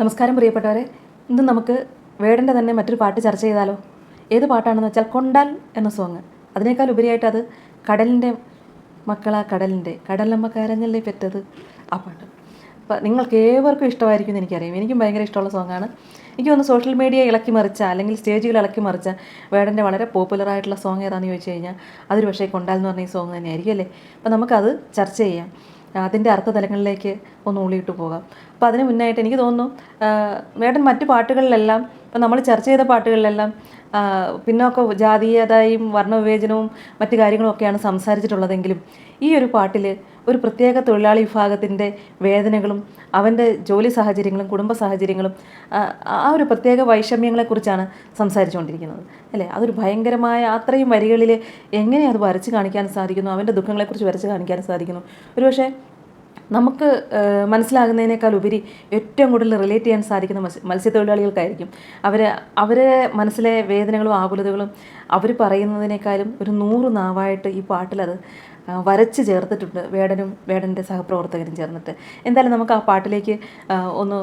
നമസ്കാരം പ്രിയപ്പെട്ടവരെ. ഇന്ന് നമുക്ക് വേടന്റെ തന്നെ മറ്റൊരു പാട്ട് ചർച്ച ചെയ്താലോ? ഏത് പാട്ടാണെന്ന് വെച്ചാൽ കൊണ്ടാൽ എന്ന സോങ് അതിനേക്കാൾ ഉപരിയായിട്ട് അത് കടലിന്റെ മക്കളാ കടലിന്റെ കടലമ്മ കരഞ്ഞല്ലേ പെറ്റത്? ആ പാട്ട്. അപ്പം നിങ്ങൾക്ക് ഏവർക്കും ഇഷ്ടമായിരിക്കും എന്ന് എനിക്കറിയാം. എനിക്കും ഭയങ്കര ഇഷ്ടമുള്ള സോങ്ങാണ് എനിക്ക് തോന്നുന്നു സോഷ്യൽ മീഡിയ ഇളക്കി മറിച്ച അല്ലെങ്കിൽ സ്റ്റേജുകൾ ഇളക്കി മറിച്ച വേടന്റെ വളരെ പോപ്പുലർ ആയിട്ടുള്ള സോങ് ഏതാണെന്ന് ചോദിച്ചു കഴിഞ്ഞാൽ അതൊരു പക്ഷേ കൊണ്ടാൽ എന്ന് പറഞ്ഞ ഈ സോങ് തന്നെയായിരിക്കും അല്ലേ? അപ്പം നമുക്കത് ചർച്ച ചെയ്യാം. അതിന്റെ അർത്ഥതലങ്ങളിലേക്ക് ഒന്ന് ഊളിയിട്ട് പോകാം. അപ്പോൾ അതിന് മുന്നായിട്ട് എനിക്ക് തോന്നുന്നു മേഡം മറ്റു പാട്ടുകളിലെല്ലാം ഇപ്പം നമ്മൾ ചർച്ച ചെയ്ത പാട്ടുകളിലെല്ലാം പിന്നോക്ക ജാതീയതയും വർണവിവേചനവും മറ്റു കാര്യങ്ങളൊക്കെയാണ് സംസാരിച്ചിട്ടുള്ളതെങ്കിലും ഈ ഒരു പാട്ടിൽ ഒരു പ്രത്യേക തൊഴിലാളി വിഭാഗത്തിന്റെ വേദനകളും അവന്റെ ജോലി സാഹചര്യങ്ങളും കുടുംബ സാഹചര്യങ്ങളും ആ ഒരു പ്രത്യേക വൈഷമ്യങ്ങളെക്കുറിച്ചാണ് സംസാരിച്ചുകൊണ്ടിരിക്കുന്നത്. അല്ലേ? അതൊരു ഭയങ്കരമായ അത്രയും വരികളിൽ എങ്ങനെ അത് വരച്ച് കാണിക്കാൻ സാധിക്കുന്നു? അവന്റെ ദുഃഖങ്ങളെക്കുറിച്ച് വരച്ച് കാണിക്കാൻ സാധിക്കുന്നു. ഒരുപക്ഷെ നമുക്ക് മനസ്സിലാകുന്നതിനേക്കാൾ ഉപരി ഏറ്റവും കൂടുതൽ റിലേറ്റ് ചെയ്യാൻ സാധിക്കുന്ന മത്സ്യ മത്സ്യത്തൊഴിലാളികൾക്കായിരിക്കും. അവർ അവരെ മനസ്സിലെ വേദനകളും ആകുലതകളും അവർ പറയുന്നതിനേക്കാളും ഒരു നൂറ് നാവായിട്ട് ഈ പാട്ടിലത് വരച്ച് ചേർത്തിട്ടുണ്ട് വേടനും വേടന്റെ സഹപ്രവർത്തകരും ചേർന്നിട്ട്. എന്തായാലും നമുക്ക് ആ പാട്ടിലേക്ക് ഒന്ന്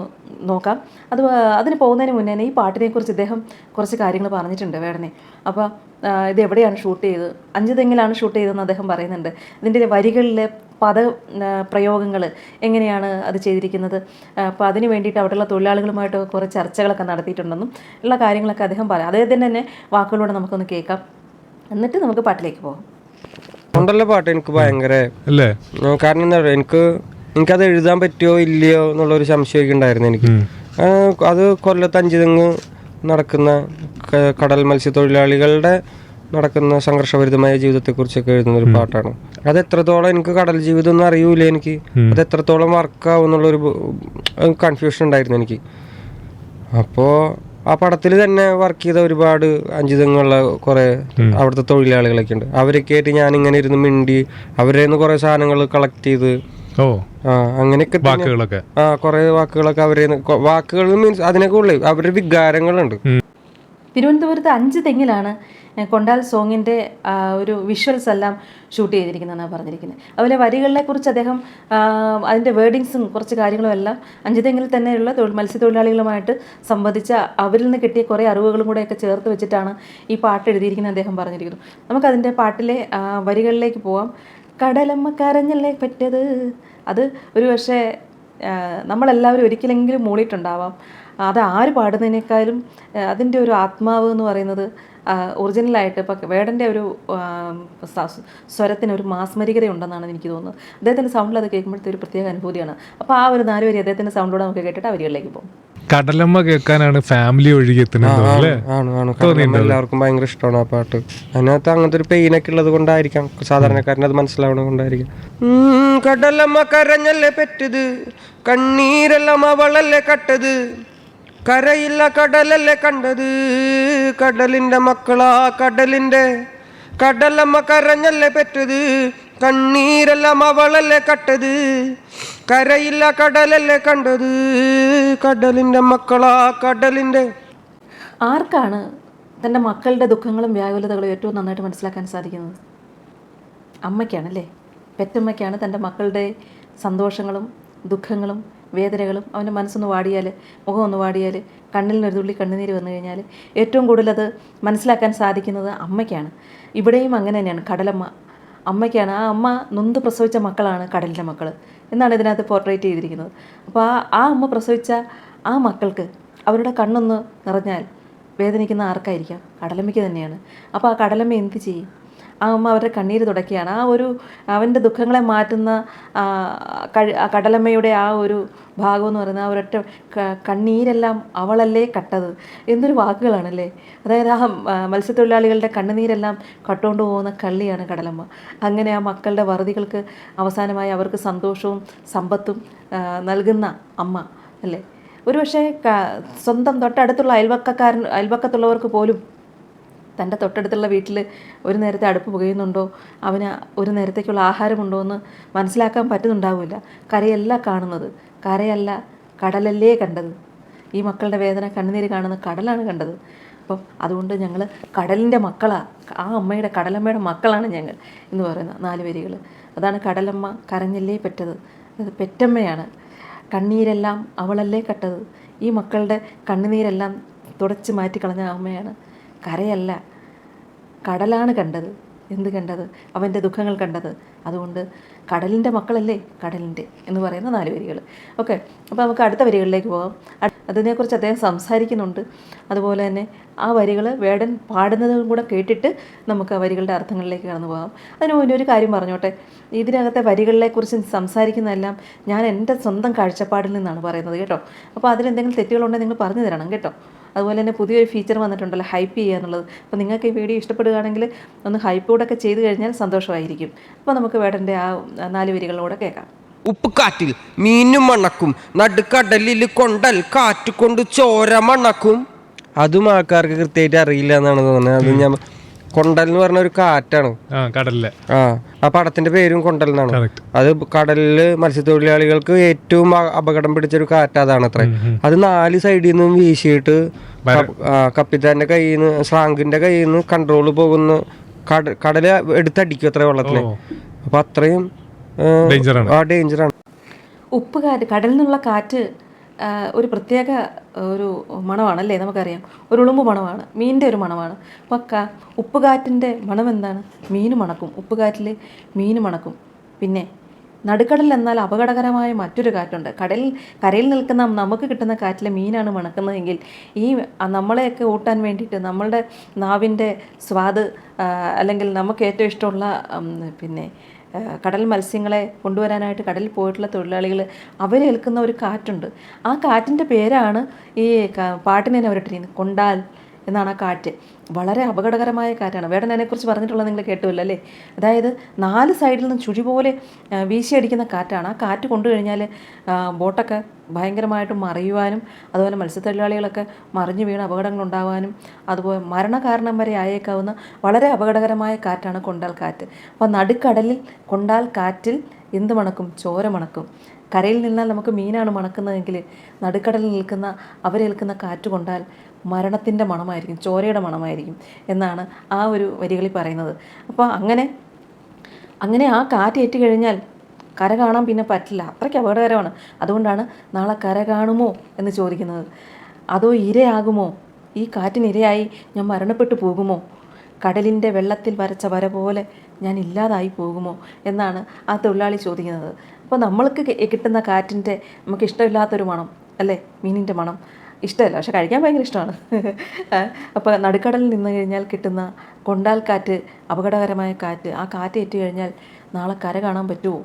നോക്കാം. അത് അതിന് പോകുന്നതിന് മുന്നേ ഈ പാട്ടിനെക്കുറിച്ച് ഇദ്ദേഹം കുറച്ച് കാര്യങ്ങൾ പറഞ്ഞിട്ടുണ്ട് വേടനെ. അപ്പോൾ ഇത് എവിടെയാണ് ഷൂട്ട് ചെയ്തത്? അഞ്ച് തെങ്ങിലാണ് ഷൂട്ട് ചെയ്തതെന്ന് അദ്ദേഹം പറയുന്നുണ്ട്. ഇതിന്റെ വരികളിലെ പദ പ്രയോഗങ്ങൾ എങ്ങനെയാണ് അത് ചെയ്തിരിക്കുന്നത്? അപ്പോൾ അതിന് വേണ്ടിയിട്ട് അവിടെയുള്ള തൊഴിലാളികളുമായിട്ട് കുറേ ചർച്ചകളൊക്കെ നടത്തിയിട്ടുണ്ടെന്നും ഉള്ള കാര്യങ്ങളൊക്കെ അദ്ദേഹം പറയാം അദ്ദേഹത്തിന്റെ തന്നെ വാക്കുകളിലൂടെ നമുക്കൊന്ന് കേൾക്കാം. എന്നിട്ട് നമുക്ക് പാട്ടിലേക്ക് പോകാം. കൊണ്ടുള്ള പാട്ട് എനിക്ക് ഭയങ്കര അല്ലേ? കാരണം എന്താ പറയുക എനിക്ക് എനിക്കത് എഴുതാൻ പറ്റുമോ ഇല്ലയോ എന്നുള്ളൊരു സംശയമൊക്കെ ഉണ്ടായിരുന്നു എനിക്ക്. അത് കൊല്ലത്ത് അഞ്ച് തെങ്ങ് നടക്കുന്ന കടൽ മത്സ്യത്തൊഴിലാളികളുടെ നടക്കുന്ന സംഘർഷഭരിതമായ ജീവിതത്തെക്കുറിച്ചൊക്കെ എഴുതുന്ന ഒരു പാട്ടാണ്. അത് എത്രത്തോളം എനിക്ക് കടൽ ജീവിതം ഒന്നും അറിയൂല എനിക്ക്. അത് എത്രത്തോളം വർക്കാവും എന്നുള്ളൊരു കൺഫ്യൂഷൻ ഉണ്ടായിരുന്നു എനിക്ക്. അപ്പോൾ ആ പടത്തിൽ തന്നെ വർക്ക് ചെയ്ത ഒരുപാട് അഞ്ചിതങ്ങളുള്ള കുറേ കുറെ അവിടുത്തെ തൊഴിലാളികളൊക്കെ ഉണ്ട്. അവരൊക്കെ ആയിട്ട് ഞാൻ ഇങ്ങനെ ഇരുന്ന് മിണ്ടി അവരുടെ നിന്ന് കുറെ സാധനങ്ങൾ കളക്ട് ചെയ്ത് ഓ. ആ അങ്ങനെയൊക്കെ വാക്കുകളൊക്കെ. ആ കുറേ വാക്കുകളൊക്കെ അവരെ വാക്കുകൾ മീൻസ് അതിനൊക്കെ ഉള്ളു അവരുടെ വികാരങ്ങളുണ്ട്. തിരുവനന്തപുരത്ത് അഞ്ച് തെങ്ങിലാണ് കൊണ്ടാൽ സോങ്ങിന്റെ ഒരു വിഷ്വൽസ് എല്ലാം ഷൂട്ട് ചെയ്തിരിക്കുന്നതെന്നാണ് പറഞ്ഞിരിക്കുന്നത്. അതുപോലെ വരികളെ കുറിച്ച് അദ്ദേഹം അതിന്റെ വേർഡിങ്സും കുറച്ച് കാര്യങ്ങളും എല്ലാം അഞ്ചുതെങ്കിൽ തന്നെയുള്ള തൊഴിൽ മത്സ്യത്തൊഴിലാളികളുമായിട്ട് സംബന്ധിച്ച അവരിൽ നിന്ന് കിട്ടിയ കുറേ അറിവുകളും കൂടെയൊക്കെ ചേർത്ത് വെച്ചിട്ടാണ് ഈ പാട്ട് എഴുതിയിരിക്കുന്നത് അദ്ദേഹം പറഞ്ഞിരിക്കുന്നു. നമുക്കതിന്റെ പാട്ടിലെ വരികളിലേക്ക് പോവാം. കടലമ്മ കരഞ്ഞല്ലേ പറ്റത്? അത് ഒരു പക്ഷേ നമ്മളെല്ലാവരും ഒരിക്കലെങ്കിലും മൂളിയിട്ടുണ്ടാവാം. അത് ആര് പാടുന്നതിനേക്കാളും അതിന്റെ ഒരു ആത്മാവ് എന്ന് പറയുന്നത് ഒറിജിനലായിട്ട് ഇപ്പം വേടന്റെ ഒരു സ്വരത്തിന് ഒരു മാസ്മരികത ഉണ്ടെന്നാണ് എനിക്ക് തോന്നുന്നത്. അദ്ദേഹത്തിന്റെ സൗണ്ടിൽ അത് കേൾക്കുമ്പോഴത്തെ ഒരു പ്രത്യേക അനുഭൂതിയാണ്. അപ്പോൾ ആ ഒരു നാല് വരി അദ്ദേഹത്തിന്റെ സൗണ്ടിലൂടെ നമുക്ക് കേട്ടിട്ട് ആ വരികളിലേക്ക് പോകും. കടലമ്മ കേൾക്കാനാണ് ഫാമിലി ആണ് എല്ലാവർക്കും ഭയങ്കര ഇഷ്ടമാണ് ആ പാട്ട്. അതിനകത്ത് അങ്ങനത്തെ ഒരു പെയിനൊക്കെ ഉള്ളത് കൊണ്ടായിരിക്കാം. സാധാരണക്കാരന് അത് മനസ്സിലാവണത് കൊണ്ടായിരിക്കാം. കടലമ്മ കരഞ്ഞല്ലേ പെറ്റത്? കണ്ണീരെല്ലാം അവളല്ലേ കട്ടത്? കരയില്ല കടലല്ലേ കണ്ടത്? കടലിന്റെ മക്കളാ കടലിന്റെ. കടലമ്മ കരഞ്ഞല്ലേ പെറ്റത്? കണ്ണീരെല്ലാം അവളല്ലേ കട്ടത്? കരയില്ല കടലല്ലേ കണ്ടത്? കടലിന്റെ മക്കളാ കടലിന്റെ. ആർക്കാണ് തന്റെ മക്കളുടെ ദുഃഖങ്ങളും വ്യാകുലതകളും ഏറ്റവും നന്നായിട്ട് മനസ്സിലാക്കാൻ സാധിക്കുന്നത്? അമ്മയ്ക്കാണല്ലേ? പെറ്റമ്മയ്ക്കാണ് തന്റെ മക്കളുടെ സന്തോഷങ്ങളും ദുഃഖങ്ങളും വേദനകളും അവന്റെ മനസ്സൊന്ന് വാടിയാൽ മുഖം ഒന്ന് വാടിയാൽ കണ്ണിൽ നിന്ന് ഒരു തുള്ളി കണ്ണുനീര് വന്നു കഴിഞ്ഞാൽ ഏറ്റവും കൂടുതൽ അത് മനസ്സിലാക്കാൻ സാധിക്കുന്നത് അമ്മയ്ക്കാണ്. ഇവിടെയും അങ്ങനെ തന്നെയാണ്. കടലമ്മ. അമ്മയ്ക്കാണ്. ആ അമ്മ നൊന്ത് പ്രസവിച്ച മക്കളാണ് കടലിന്റെ മക്കൾ എന്നാണ് ഇതിനകത്ത് പോർട്രേറ്റ് ചെയ്തിരിക്കുന്നത്. അപ്പോൾ ആ ആ അമ്മ പ്രസവിച്ച ആ മക്കൾക്ക് അവരുടെ കണ്ണൊന്ന് നിറഞ്ഞാൽ വേദനിക്കുന്ന ആർക്കായിരിക്കാം? കടലമ്മയ്ക്ക് തന്നെയാണ്. അപ്പോൾ ആ കടലമ്മ എന്ത് ചെയ്യും? ആ അമ്മ അവരുടെ കണ്ണീര് തുടക്കുകയാണ് ആ ഒരു അവന്റെ ദുഃഖങ്ങളെ മാറ്റുന്ന കടലമ്മയുടെ ആ ഒരു ഭാഗം എന്ന് പറയുന്നത് ആ ഒരൊറ്റ കണ്ണീരെല്ലാം അവളല്ലേ കട്ടത് എന്നൊരു വാക്കുകളാണല്ലേ? അതായത് ആ, മത്സ്യത്തൊഴിലാളികളുടെ കണ്ണുനീരെല്ലാം കട്ടുകൊണ്ട് പോകുന്ന കള്ളിയാണ് കടലമ്മ. അങ്ങനെ ആ മക്കളുടെ വറുതികൾക്ക് അവസാനമായി അവർക്ക് സന്തോഷവും സമ്പത്തും നൽകുന്ന അമ്മ അല്ലേ? ഒരുപക്ഷെ സ്വന്തം തൊട്ടടുത്തുള്ള അയൽവക്കക്കാരൻ അയൽവക്കത്തുള്ളവർക്ക് പോലും തന്റെ തൊട്ടടുത്തുള്ള വീട്ടിൽ ഒരു നേരത്തെ അടുപ്പ് പുകയുന്നുണ്ടോ? അവന് ഒരു നേരത്തേക്കുള്ള ആഹാരമുണ്ടോ എന്ന് മനസ്സിലാക്കാൻ പറ്റുന്നുണ്ടാവില്ല. കരയല്ല കാണുന്നത്. കരയല്ല കടലല്ലേ കണ്ടത്. ഈ മക്കളുടെ വേദന കണ്ണുനീര് കാണുന്ന കടലാണ് കണ്ടത്. അപ്പം അതുകൊണ്ട് ഞങ്ങൾ കടലിന്റെ മക്കളാണ് ആ അമ്മയുടെ കടലമ്മയുടെ മക്കളാണ് ഞങ്ങൾ എന്ന് പറയുന്ന നാല് വരികൾ. അതാണ് കടലമ്മ കരഞ്ഞല്ലേ പെറ്റത്. അത് പെറ്റമ്മയാണ്. കണ്ണീരെല്ലാം അവളല്ലേ കട്ടത്. ഈ മക്കളുടെ കണ്ണുനീരെല്ലാം തുടച്ച് മാറ്റിക്കളഞ്ഞ അമ്മയാണ് കരയല്ല. കടലാണ് കണ്ടത്. എന്ത് കണ്ടത്? അവന്റെ ദുഃഖങ്ങൾ കണ്ടത്. അതുകൊണ്ട് കടലിന്റെ മക്കളല്ലേ? കടലിന്റെ എന്ന് പറയുന്ന നാല് വരികൾ ഓക്കെ. അപ്പോൾ നമുക്ക് അടുത്ത വരികളിലേക്ക് പോകാം അതിനെക്കുറിച്ച് അദ്ദേഹം സംസാരിക്കുന്നുണ്ട്. അതുപോലെ തന്നെ ആ വരികൾ വേടൻ പാടുന്നതും കൂടെ കേട്ടിട്ട് നമുക്ക് ആ വരികളുടെ അർത്ഥങ്ങളിലേക്ക് കടന്നു പോകാം അതിന് മുന്നേ ഒരു കാര്യം പറഞ്ഞോട്ടെ. ഇതിനകത്തെ വരികളിലെക്കുറിച്ച് സംസാരിക്കുന്നതെല്ലാം ഞാൻ എന്റെ സ്വന്തം കാഴ്ചപ്പാടിൽ നിന്നാണ് പറയുന്നത് കേട്ടോ. അപ്പോൾ അതിലെന്തെങ്കിലും തെറ്റുകളുണ്ടെങ്കിൽ നിങ്ങൾ പറഞ്ഞു തരണം കേട്ടോ. അതുപോലെ തന്നെ പുതിയൊരു ഫീച്ചർ വന്നിട്ടുണ്ടല്ലോ ഹൈപ്പ് ചെയ്യുക എന്നുള്ളത്. അപ്പോൾ നിങ്ങൾക്ക് ഈ വീഡിയോ ഇഷ്ടപ്പെടുകയാണെങ്കിൽ ഒന്ന് ഹൈപ്പ് കൂടെയൊക്കെ ചെയ്തു കഴിഞ്ഞാൽ സന്തോഷമായിരിക്കും. അപ്പോൾ നമുക്ക് വേടന്റെ ആ നാല് വരികളിലൂടെ കേൾക്കാം. ഉപ്പുകാറ്റിൽ മീനും മണക്കും നടുക്കടലിൽ കൊണ്ടൽ കാറ്റ് കൊണ്ട് ചോര മണക്കും. അതും ആൾക്കാർക്ക് കൃത്യമായിട്ട് അറിയില്ല എന്നാണ് തോന്നുന്നത്. അത് ഞാൻ കൊണ്ടൽ എന്ന് പറഞ്ഞ ഒരു കാറ്റാണ്. ആ കടലിലെ. ആ ആ പടത്തിന്റെ പേരും കൊണ്ടൽ എന്നാണ്. Correct. അത് കടലിൽ മത്സ്യത്തൊഴിലാളികൾക്ക് ഏറ്റവും അപകടം പിടിച്ച ഒരു കാറ്റ് അതാണ് അത്ര. അത് നാല് സൈഡിൽ നിന്നും വീശിയിട്ട് കപ്പിത്താന്റെ കയ്യിൽ നിന്ന് ശ്രാങ്കിന്റെ കയ്യിൽ നിന്ന് കൺട്രോൾ പോകുന്ന കട കടൽ എടുത്തടിക്കും അത്ര വെള്ളത്തിന്. അപ്പൊ അത്രയും ആ ഡേഞ്ചറാണ് ഉപ്പ് കാറ്റ് കടലിൽ നിന്നുള്ള കാറ്റ് ഒരു പ്രത്യേക ഒരു മണമാണല്ലേ നമുക്കറിയാം. ഒരു ഉളുമ്പ് മണമാണ് മീനിന്റെ ഒരു മണമാണ്. പക്ക ഉപ്പുകാറ്റിന്റെ മണം എന്താണ്? മീൻ മണക്കും. ഉപ്പുകാറ്റിൽ മീൻ മണക്കും. പിന്നെ നടുക്കടലിൽ എന്നാൽ അപകടകരമായ മറ്റൊരു കാറ്റുണ്ട്. കടലിൽ കരയിൽ നിൽക്കുന്ന നമുക്ക് കിട്ടുന്ന കാറ്റിലെ മീനാണ് മണക്കുന്നതെങ്കിൽ ഈ നമ്മളെയൊക്കെ ഊട്ടാൻ വേണ്ടിയിട്ട് നമ്മളുടെ നാവിന്റെ സ്വാദ് അല്ലെങ്കിൽ നമുക്ക് ഏറ്റവും ഇഷ്ടമുള്ള പിന്നെ കടൽ മത്സ്യങ്ങളെ കൊണ്ടുവരാനായിട്ട് കടലിൽ പോയിട്ടുള്ള തൊഴിലാളികൾ അവരേൽക്കുന്ന ഒരു കാറ്റുണ്ട്. ആ കാറ്റിന്റെ പേരാണ് ഈ പാട്ടിനെ അവരിട്ടിരിക്കുന്നത്. കൊണ്ടാൽ എന്നാണ് ആ കാറ്റ്. വളരെ അപകടകരമായ കാറ്റാണ്. വേടൻ അതിനെക്കുറിച്ച് പറഞ്ഞിട്ടുള്ളത് നിങ്ങൾ കേട്ടുമല്ലോ അല്ലേ? അതായത് നാല് സൈഡിൽ നിന്നും ചുഴി പോലെ വീശിയടിക്കുന്ന കാറ്റാണ്. ആ കാറ്റ് കൊണ്ടു കഴിഞ്ഞാൽ ബോട്ടൊക്കെ ഭയങ്കരമായിട്ട് മറിയുവാനും അതുപോലെ മത്സ്യത്തൊഴിലാളികളൊക്കെ മറിഞ്ഞു വീണ് അപകടങ്ങൾ ഉണ്ടാവാനും അതുപോലെ മരണകാരണം വരെ ആയേക്കാവുന്ന വളരെ അപകടകരമായ കാറ്റാണ് കൊണ്ടാൽ കാറ്റ്. അപ്പോൾ നടുക്കടലിൽ കൊണ്ടാൽ കാറ്റിൽ എന്ത് മണക്കും? ചോര മണക്കും. കരയിൽ നിന്നാൽ നമുക്ക് മീനാണ് മണക്കുന്നതെങ്കിൽ നടുക്കടലിൽ നിൽക്കുന്ന അവരേൽക്കുന്ന കാറ്റ് കൊണ്ടാൽ മരണത്തിന്റെ മണമായിരിക്കും ചോരയുടെ മണമായിരിക്കും എന്നാണ് ആ ഒരു വരികളിൽ പറയുന്നത്. അപ്പോൾ അങ്ങനെ അങ്ങനെ ആ കാറ്റ് ഏറ്റുകഴിഞ്ഞാൽ കര കാണാൻ പിന്നെ പറ്റില്ല. അത്രയ്ക്ക് അപകടകരമാണ്. അതുകൊണ്ടാണ് നാളെ കര കാണുമോ എന്ന് ചോദിക്കുന്നത്. അതോ ഇരയാകുമോ? ഈ കാറ്റിന് ഇരയായി ഞാൻ മരണപ്പെട്ടു പോകുമോ? കടലിന്റെ വെള്ളത്തിൽ വരച്ച വര പോലെ ഞാൻ ഇല്ലാതായി പോകുമോ? എന്നാണ് ആ തൊഴിലാളി ചോദിക്കുന്നത്. അപ്പോൾ നമ്മൾക്ക് കിട്ടുന്ന കാറ്റിന്റെ നമുക്ക് ഇഷ്ടമില്ലാത്തൊരു മണം അല്ലേ? മീനിന്റെ മണം. ഇഷ്ടമല്ല പക്ഷെ കഴിക്കാൻ ഭയങ്കര ഇഷ്ടമാണ്. അപ്പോൾ നടുക്കടലിൽ നിന്ന് കഴിഞ്ഞാൽ കിട്ടുന്ന കൊണ്ടാൽ കാറ്റ് അപകടകരമായ കാറ്റ് ആ കാറ്റ് ഏറ്റു കഴിഞ്ഞാൽ നാളെ കര കാണാൻ പറ്റുമോ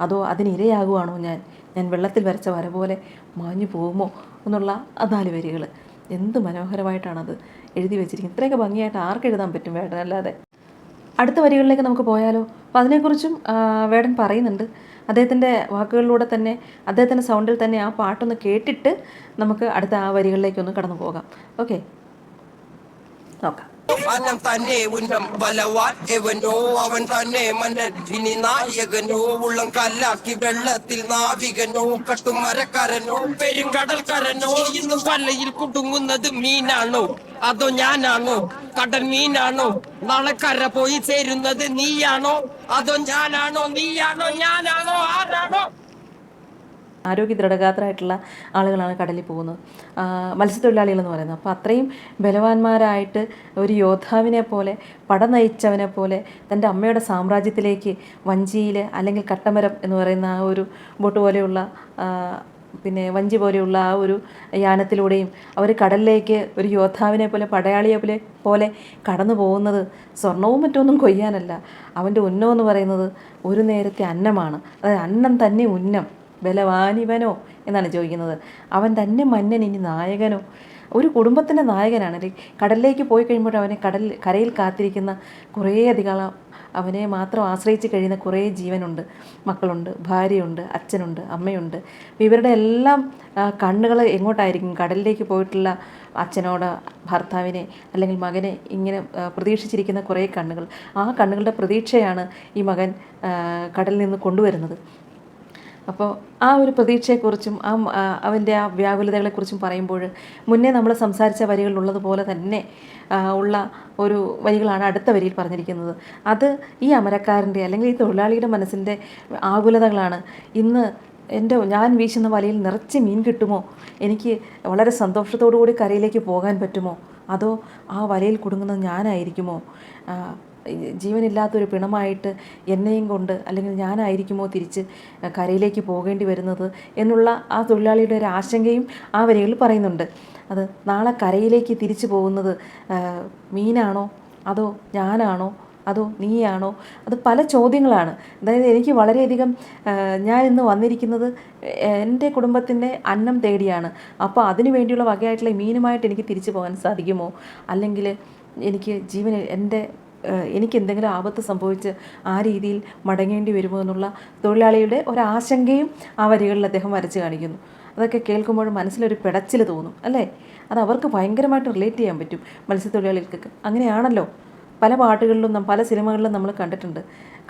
അതോ അതിനിരയാകുവാണോ ഞാൻ? ഞാൻ വെള്ളത്തിൽ വരച്ച വര പോലെ മാഞ്ഞു പോകുമോ? എന്നുള്ള നാല് വരികൾ എന്ത് മനോഹരമായിട്ടാണത് എഴുതി വെച്ചിരിക്കുന്നത്. ഇത്രയൊക്കെ ഭംഗിയായിട്ട് ആർക്ക് എഴുതാൻ പറ്റും വേടനല്ലാതെ? അടുത്ത വരികളിലേക്ക് നമുക്ക് പോയാലോ? അപ്പോൾ അതിനെക്കുറിച്ചും വേടൻ പറയുന്നുണ്ട്. അദ്ദേഹത്തിന്റെ വാക്കുകളിലൂടെ തന്നെ അദ്ദേഹത്തിന്റെ സൗണ്ടിൽ തന്നെ ആ പാട്ടൊന്ന് കേട്ടിട്ട് നമുക്ക് അടുത്ത ആ വരികളിലേക്കൊന്ന് കടന്നു പോകാം ഓക്കെ നോക്കാം. അനം തന്നെ ഉന്നം ബലവാൻ എവനോ അവൻ തന്നെ മന്നൻ ഇനി നായകനോ ഉള്ളം കല്ലാക്കി വെള്ളത്തിൽ നാവികനോ കട്ടുമരക്കാരനോ പെരുങ്കടൽക്കാരനോ ഇന്നും വലയിൽ കുടുങ്ങുന്നത് മീനാണോ അതോ ഞാനാണോ കടൽ മീനാണോ നാളെ കര പോയി ചേരുന്നത് നീയാണോ അതോ ഞാനാണോ നീയാണോ ഞാനാണോ ആരാണോ ആരോഗ്യ ദൃഢഗാത്രമായിട്ടുള്ള ആളുകളാണ് കടലിൽ പോകുന്നത്. മത്സ്യത്തൊഴിലാളികൾ എന്ന് പറയുന്നത്. അപ്പോൾ അത്രയും ബലവാന്മാരായിട്ട് ഒരു യോദ്ധാവിനെ പോലെ പട നയിച്ചവനെ പോലെ തന്റെ അമ്മയുടെ സാമ്രാജ്യത്തിലേക്ക് വഞ്ചിയിൽ അല്ലെങ്കിൽ കട്ടമരം എന്ന് പറയുന്ന ആ ഒരു ബോട്ട് പോലെയുള്ള പിന്നെ വഞ്ചി പോലെയുള്ള ആ ഒരു യാനത്തിലൂടെയും അവർ കടലിലേക്ക് ഒരു യോദ്ധാവിനെ പോലെ പടയാളിയെ പോലെ പോലെ കടന്നു പോകുന്നത് സ്വർണവും മറ്റൊന്നും കൊയ്യാനല്ല. അവന്റെ ഉന്നം എന്ന് പറയുന്നത് ഒരു നേരത്തെ അന്നമാണ്. അതായത് അന്നം തന്നെ ഉന്നം. ബലവാനിവനോ എന്നാണ് ചോദിക്കുന്നത്. അവൻ തന്നെ മന്നൻ ഇനി നായകനോ? ഒരു കുടുംബത്തിന്റെ നായകനാണ്. അല്ലെ കടലിലേക്ക് പോയി കഴിയുമ്പോൾ അവനെ കടൽ കരയിൽ കാത്തിരിക്കുന്ന കുറേയധികം അവനെ മാത്രം ആശ്രയിച്ച് കഴിയുന്ന കുറേ ജീവനുണ്ട്. മക്കളുണ്ട് ഭാര്യയുണ്ട് അച്ഛനുണ്ട് അമ്മയുണ്ട്. ഇവരുടെ എല്ലാം കണ്ണുകൾ എങ്ങോട്ടായിരിക്കും? കടലിലേക്ക് പോയിട്ടുള്ള അച്ഛനോട് ഭർത്താവിനെ അല്ലെങ്കിൽ മകനെ ഇങ്ങനെ പ്രതീക്ഷിച്ചിരിക്കുന്ന കുറേ കണ്ണുകൾ. ആ കണ്ണുകളുടെ പ്രതീക്ഷയാണ് ഈ മകൻ കടലിൽ നിന്ന് കൊണ്ടുവരുന്നത്. അപ്പോൾ ആ ഒരു പ്രതീക്ഷയെക്കുറിച്ചും ആ അവന്റെ ആ വ്യാകുലതകളെക്കുറിച്ചും പറയുമ്പോൾ മുന്നേ നമ്മൾ സംസാരിച്ച വരികളിലുള്ളതുപോലെ തന്നെ ഉള്ള ഒരു വരികളാണ് അടുത്ത വരിയിൽ പറഞ്ഞിരിക്കുന്നത്. അത് ഈ അമരക്കാരന്റെ അല്ലെങ്കിൽ ഈ തൊഴിലാളിയുടെ മനസ്സിന്റെ ആകുലതകളാണ്. ഇന്ന് എന്റെ ഞാൻ വീശുന്ന വലയിൽ നിറച്ച് മീൻ കിട്ടുമോ? എനിക്ക് വളരെ സന്തോഷത്തോടു കൂടി കരയിലേക്ക് പോകാൻ പറ്റുമോ? അതോ ആ വലയിൽ കുടുങ്ങുന്നത് ഞാനായിരിക്കുമോ? ജീവനില്ലാത്തൊരു പിണമായിട്ട് എന്നെയും കൊണ്ട് അല്ലെങ്കിൽ ഞാനായിരിക്കുമോ തിരിച്ച് കരയിലേക്ക് പോകേണ്ടി വരുന്നത് എന്നുള്ള ആ തൊഴിലാളിയുടെ ഒരു ആശങ്കയും ആ വരികളിൽ പറയുന്നുണ്ട്. അത് നാളെ കരയിലേക്ക് തിരിച്ചു പോകുന്നത് മീനാണോ? അതോ ഞാനാണോ? അതോ നീയാണോ? അത് പല ചോദ്യങ്ങളാണ്. അതായത് എനിക്ക് വളരെയധികം ഞാൻ ഇന്ന് വന്നിരിക്കുന്നത് എന്റെ കുടുംബത്തിന്റെ അന്നം തേടിയാണ്. അപ്പോൾ അതിനു വേണ്ടിയുള്ള വകയായിട്ടുള്ള മീനുമായിട്ട് എനിക്ക് തിരിച്ചു പോകാൻ സാധിക്കുമോ? അല്ലെങ്കിൽ എനിക്ക് ജീവൻ എന്റെ എനിക്ക് എന്തെങ്കിലും ആപത്ത് സംഭവിച്ച് ആ രീതിയിൽ മടങ്ങേണ്ടി വരുമോ എന്നുള്ള തൊഴിലാളിയുടെ ഒരാശങ്കയും ആ വരികളിൽ അദ്ദേഹം വരച്ച് കാണിക്കുന്നു. അതൊക്കെ കേൾക്കുമ്പോൾ മനസ്സിലൊരു പിടച്ചിൽ തോന്നും അല്ലേ? അത് അവർക്ക് ഭയങ്കരമായിട്ട് റിലേറ്റ് ചെയ്യാൻ പറ്റും മത്സ്യത്തൊഴിലാളികൾക്കൊക്കെ അങ്ങനെയാണല്ലോ. പല പാട്ടുകളിലും പല സിനിമകളിലും നമ്മൾ കണ്ടിട്ടുണ്ട്.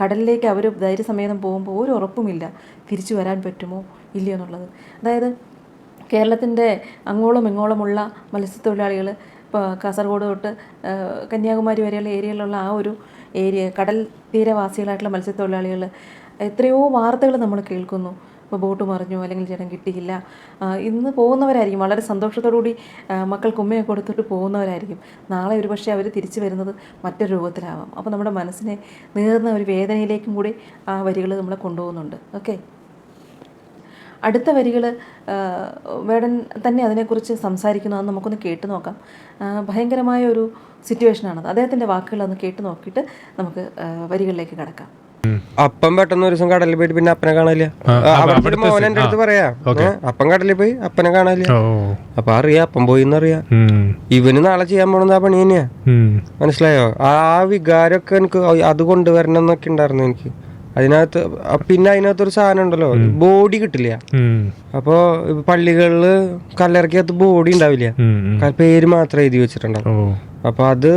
കടലിലേക്ക് അവർ ധൈര്യസമേതം പോകുമ്പോൾ ഒരു ഉറപ്പുമില്ല. തിരിച്ചു വരാൻ പറ്റുമോ ഇല്ലയോ എന്നുള്ളത്. അതായത് കേരളത്തിന്റെ അങ്ങോളം ഇങ്ങോളമുള്ള മത്സ്യത്തൊഴിലാളികൾ കാസർഗോഡ് തൊട്ട് കന്യാകുമാരി വരെയുള്ള ഏരിയയിലുള്ള ആ ഒരു ഏരിയ കടൽ തീരവാസികളായിട്ടുള്ള മത്സ്യത്തൊഴിലാളികൾ എത്രയോ വാർത്തകൾ നമ്മൾ കേൾക്കുന്നു. ഇപ്പോൾ ബോട്ട് മറിഞ്ഞു അല്ലെങ്കിൽ ജനം കിട്ടിയില്ല. ഇന്ന് പോകുന്നവരായിരിക്കും. വളരെ ആ, മക്കൾക്ക് ഉമ്മയെ കൊടുത്തിട്ട് പോകുന്നവരായിരിക്കും. നാളെ ഒരു പക്ഷേ അവർ തിരിച്ചു വരുന്നത് മറ്റൊരു രൂപത്തിലാവാം. അപ്പോൾ നമ്മുടെ മനസ്സിനെ നേർന്ന ഒരു വേദനയിലേക്കും കൂടി ആ വരികൾ നമ്മളെ കൊണ്ടുപോകുന്നുണ്ട്. ഓക്കെ? അടുത്ത വരികൾ വേടൻ തന്നെ അതിനെക്കുറിച്ച് സംസാരിക്കുന്നു അത് നമുക്കൊന്ന് കേട്ട് നോക്കാം. ഭയങ്കരമായ ഒരു സിറ്റുവേഷനാണത്. അദ്ദേഹത്തിന്റെ വാക്കുകൾ ഒന്ന് കേട്ട് നോക്കിയിട്ട് നമുക്ക് വരികളിലേക്ക് കടക്കാം. അപ്പം പെട്ടെന്ന് ഒരു ദിവസം കടലിൽ പോയിട്ട് പിന്നെ അപ്പനെ കാണില്ല അവിടെ മോൻ അടുത്ത് പറയാ. അപ്പം കടലിൽ പോയി അപ്പനെ കാണാല്ല ഓ. അപ്പൊ അറിയാം അപ്പം പോയി എന്നറിയാം. ഇവന് നാളെ ചെയ്യാൻ പോണെന്ന് ആ പണി തന്നെയാ. മനസ്സിലായോ? ആ വികാരമൊക്കെ എനിക്ക് അത് കൊണ്ടുവരണം എന്നൊക്കെ ഉണ്ടായിരുന്നു എനിക്ക്. അതിനകത്ത് പിന്നെ അതിനകത്തൊരു സാധനം ഉണ്ടല്ലോ ബോഡി കിട്ടില്ല. അപ്പോ പള്ളികളിൽ കല്ലിറക്കിയകത്ത് ബോഡി ഉണ്ടാവില്ല. പേര് മാത്രം എഴുതി വെച്ചിട്ടുണ്ടാവും. ഓ അപ്പൊ അത്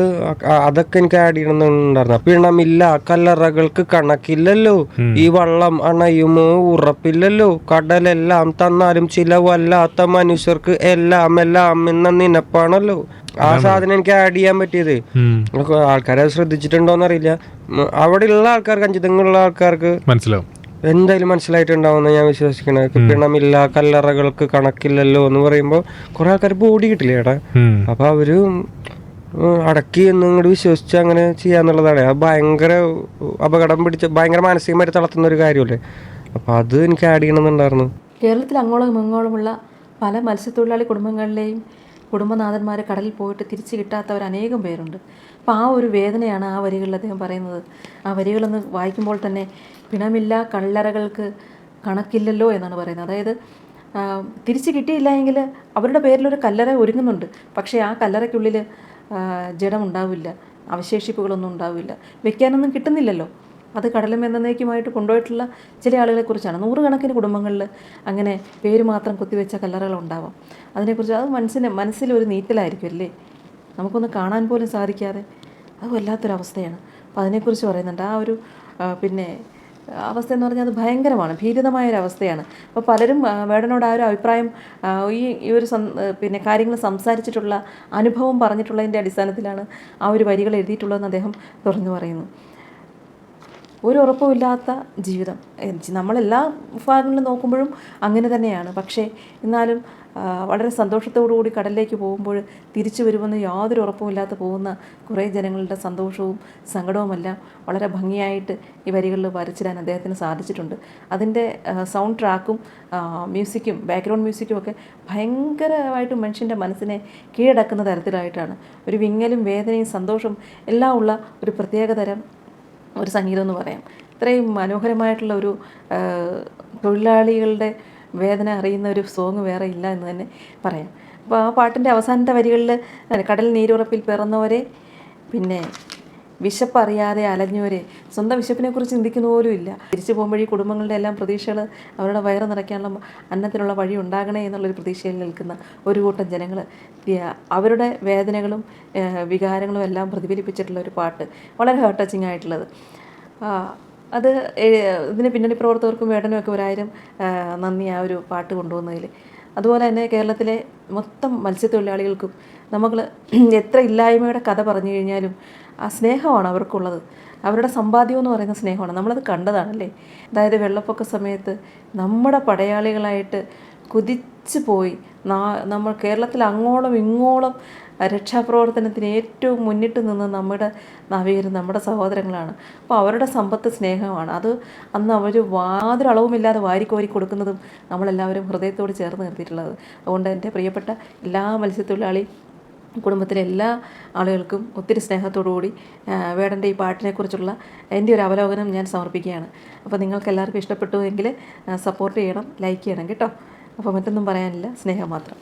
അതൊക്കെ എനിക്ക് ആഡ് ചെയ്യണമെന്നുണ്ടായിരുന്നു. പിണമില്ല കല്ലറകൾക്ക് കണക്കില്ലല്ലോ. ഈ വള്ളം അണയും ഉറപ്പില്ലല്ലോ. കടലെല്ലാം തന്നാലും ചിലവല്ലാത്ത മനുഷ്യർക്ക് എല്ലാം എല്ലാം എന്ന നിനപ്പാണല്ലോ. ആ സാധനം എനിക്ക് ആഡ് ചെയ്യാൻ പറ്റിയത്. ആൾക്കാരെ ശ്രദ്ധിച്ചിട്ടുണ്ടോന്നറിയില്ല അവിടെ അവിടെയുള്ള ആൾക്കാർക്ക് അഞ്ചിതങ്ങളുള്ള ആൾക്കാർക്ക് മനസ്സിലാവും. എന്തായാലും മനസ്സിലായിട്ടുണ്ടാവുന്ന ഞാൻ വിശ്വസിക്കണേ പിണമില്ല കല്ലറകൾക്ക് കണക്കില്ലല്ലോ എന്ന് പറയുമ്പോൾ കുറെ ആൾക്കാർ ബോഡി കിട്ടില്ല ഏട്ടാ. അപ്പൊ അവർ അടക്കി എന്ന് ഇങ്ങോട്ട് വിശ്വസിച്ച് അങ്ങനെ ചെയ്യാന്നുള്ളതാണ്. അത് ഭയങ്കര അപകടം പിടിച്ച ഭയങ്കര മാനസികമായിട്ട് തളർത്തുന്ന ഒരു കാര്യമല്ലേ? അപ്പൊ അത് എനിക്ക് ആഡ് ചെയ്യണമെന്നുണ്ടായിരുന്നു. കേരളത്തിൽ അങ്ങോളം ഇങ്ങോളമുള്ള പല മത്സ്യത്തൊഴിലാളി കുടുംബങ്ങളിലെയും കുടുംബനാഥന്മാർ കടലിൽ പോയിട്ട് തിരിച്ചു കിട്ടാത്തവർ അനേകം പേരുണ്ട്. അപ്പോൾ ആ ഒരു വേദനയാണ് ആ വരികളിൽ അദ്ദേഹം പറയുന്നത്. ആ വരികളൊന്ന് വായിക്കുമ്പോൾ തന്നെ പിണമില്ല കള്ളറകൾക്ക് കണക്കില്ലല്ലോ എന്നാണ് പറയുന്നത്. അതായത് തിരിച്ച് കിട്ടിയില്ല എങ്കിൽ അവരുടെ പേരിലൊരു കല്ലറ ഒരുങ്ങുന്നുണ്ട്. പക്ഷേ ആ കല്ലറയ്ക്കുള്ളിൽ ആ, ജഡം ഉണ്ടാവില്ല അവശേഷിപ്പുകളൊന്നും ഉണ്ടാവില്ല. വെക്കാനൊന്നും കിട്ടുന്നില്ലല്ലോ. അത് കടലും എന്നേക്കുമായിട്ട് കൊണ്ടുപോയിട്ടുള്ള ചില ആളുകളെക്കുറിച്ചാണ്. നൂറുകണക്കിന് കുടുംബങ്ങളിൽ അങ്ങനെ പേര് മാത്രം കുത്തിവെച്ച കല്ലറകൾ ഉണ്ടാവാം അതിനെക്കുറിച്ച് അത് മനസ്സിന് മനസ്സിലൊരു നീറ്റലായിരിക്കും അല്ലേ? നമുക്കൊന്ന് കാണാൻ പോലും സാധിക്കാതെ. അത് വല്ലാത്തൊരവസ്ഥയാണ്. അപ്പോൾ അതിനെക്കുറിച്ച് പറയുന്നുണ്ട്. ആ ഒരു പിന്നെ അവസ്ഥ എന്ന് പറഞ്ഞാൽ അത് ഭയങ്കരമാണ് ഭീതിതമായ ഒരു അവസ്ഥയാണ് അപ്പോൾ പലരും വേടനോട് ആ ഒരു അഭിപ്രായം ഈ ഈ ഒരു പിന്നെ കാര്യങ്ങൾ സംസാരിച്ചിട്ടുള്ള അനുഭവം പറഞ്ഞിട്ടുള്ളതിന്റെ അടിസ്ഥാനത്തിലാണ് ആ ഒരു വരികൾ എഴുതിയിട്ടുള്ളതെന്ന് അദ്ദേഹം തുറന്നു പറയുന്നു. ഒരു ഉറപ്പുമില്ലാത്ത ജീവിതം. നമ്മളെല്ലാ ഭാഗങ്ങളിലും നോക്കുമ്പോഴും അങ്ങനെ തന്നെയാണ്. പക്ഷേ എന്നാലും വളരെ കൂടി കടലിലേക്ക് പോകുമ്പോൾ തിരിച്ചു വരുമെന്ന് യാതൊരു ഉറപ്പുമില്ലാതെ പോകുന്ന കുറേ ജനങ്ങളുടെ സന്തോഷവും സങ്കടവുമെല്ലാം വളരെ ഭംഗിയായിട്ട് ഈ വരികളിൽ വരച്ചിടാൻ അദ്ദേഹത്തിന് സാധിച്ചിട്ടുണ്ട്. അതിന്റെ സൗണ്ട് ട്രാക്കും മ്യൂസിക്കും ബാക്ക്ഗ്രൗണ്ട് മ്യൂസിക്കും ഒക്കെ ഭയങ്കരമായിട്ട് മനുഷ്യന്റെ മനസ്സിനെ കീഴടക്കുന്ന തരത്തിലായിട്ടാണ്. ഒരു വിങ്ങലും വേദനയും സന്തോഷവും എല്ലാം ഉള്ള ഒരു പ്രത്യേകതരം ഒരു സംഗീതം എന്ന് പറയാം. ഇത്രയും മനോഹരമായിട്ടുള്ള ഒരു തൊഴിലാളികളുടെ വേദന അറിയുന്ന ഒരു സോങ് വേറെ ഇല്ല എന്ന് തന്നെ പറയാം. അപ്പോൾ ആ പാട്ടിന്റെ അവസാനത്തെ വരികളിൽ കടൽ നീരുറപ്പിൽ പിറന്നവരെ പിന്നെ വിശപ്പറിയാതെ അലഞ്ഞവരെ സ്വന്തം വിശപ്പിനെ കുറിച്ച് ചിന്തിക്കുന്ന പോലും ഇല്ല. തിരിച്ചു പോകുമ്പോഴേ കുടുംബങ്ങളുടെ എല്ലാം പ്രതീക്ഷകൾ അവരുടെ വയറ് നിറയ്ക്കാനുള്ള അന്നത്തിനുള്ള വഴി ഉണ്ടാകണേ എന്നുള്ളൊരു പ്രതീക്ഷയിൽ നിൽക്കുന്ന ഒരു കൂട്ടം ജനങ്ങൾ അവരുടെ വേദനകളും വികാരങ്ങളും എല്ലാം പ്രതിഫലിപ്പിച്ചിട്ടുള്ള ഒരു പാട്ട്. വളരെ ഹേർട്ട് ടച്ചിങ് ആയിട്ടുള്ളത്. അത് ഇതിന് പിന്നണി പ്രവർത്തകർക്കും വേടനും ഒക്കെ ഒരായിരം നന്ദി ആ ഒരു പാട്ട് കൊണ്ടുവന്നതിൽ അതുപോലെ തന്നെ കേരളത്തിലെ മൊത്തം മത്സ്യത്തൊഴിലാളികൾക്കും നമ്മൾ എത്ര ഇല്ലായ്മയുടെ കഥ പറഞ്ഞു കഴിഞ്ഞാലും ആ സ്നേഹമാണ് അവർക്കുള്ളത്. അവരുടെ സമ്പാദ്യം എന്ന് പറയുന്ന സ്നേഹമാണ്. നമ്മളത് കണ്ടതാണല്ലേ? അതായത് വെള്ളപ്പൊക്ക സമയത്ത് നമ്മുടെ പടയാളികളായിട്ട് കുതിച്ചു പോയി നമ്മൾ കേരളത്തിൽ അങ്ങോളം ഇങ്ങോളം രക്ഷാപ്രവർത്തനത്തിന് ഏറ്റവും മുന്നിട്ട് നിന്ന് നമ്മുടെ നവീകർ നമ്മുടെ സഹോദരങ്ങളാണ്. അപ്പോൾ അവരുടെ സമ്പത്ത് സ്നേഹമാണ്. അത് അന്ന് അവർ യാതൊരു അളവുമില്ലാതെ വാരിക്കോരി കൊടുക്കുന്നതും നമ്മളെല്ലാവരും ഹൃദയത്തോട് ചേർന്ന് നിർത്തിയിട്ടുള്ളത്. അതുകൊണ്ട് എന്റെ പ്രിയപ്പെട്ട എല്ലാ മത്സ്യത്തൊഴിലാളി കുടുംബത്തിലെ എല്ലാ ആളുകൾക്കും ഒത്തിരി സ്നേഹത്തോടുകൂടി വേടന്റെ ഈ പാട്ടിനെക്കുറിച്ചുള്ള എന്റെ ഒരു അവലോകനം ഞാൻ സമർപ്പിക്കുകയാണ്. അപ്പോൾ നിങ്ങൾക്ക് എല്ലാവർക്കും ഇഷ്ടപ്പെട്ടു എങ്കിൽ സപ്പോർട്ട് ചെയ്യണം ലൈക്ക് ചെയ്യണം കേട്ടോ. അപ്പോൾ മറ്റൊന്നും പറയാനില്ല. സ്നേഹം മാത്രം.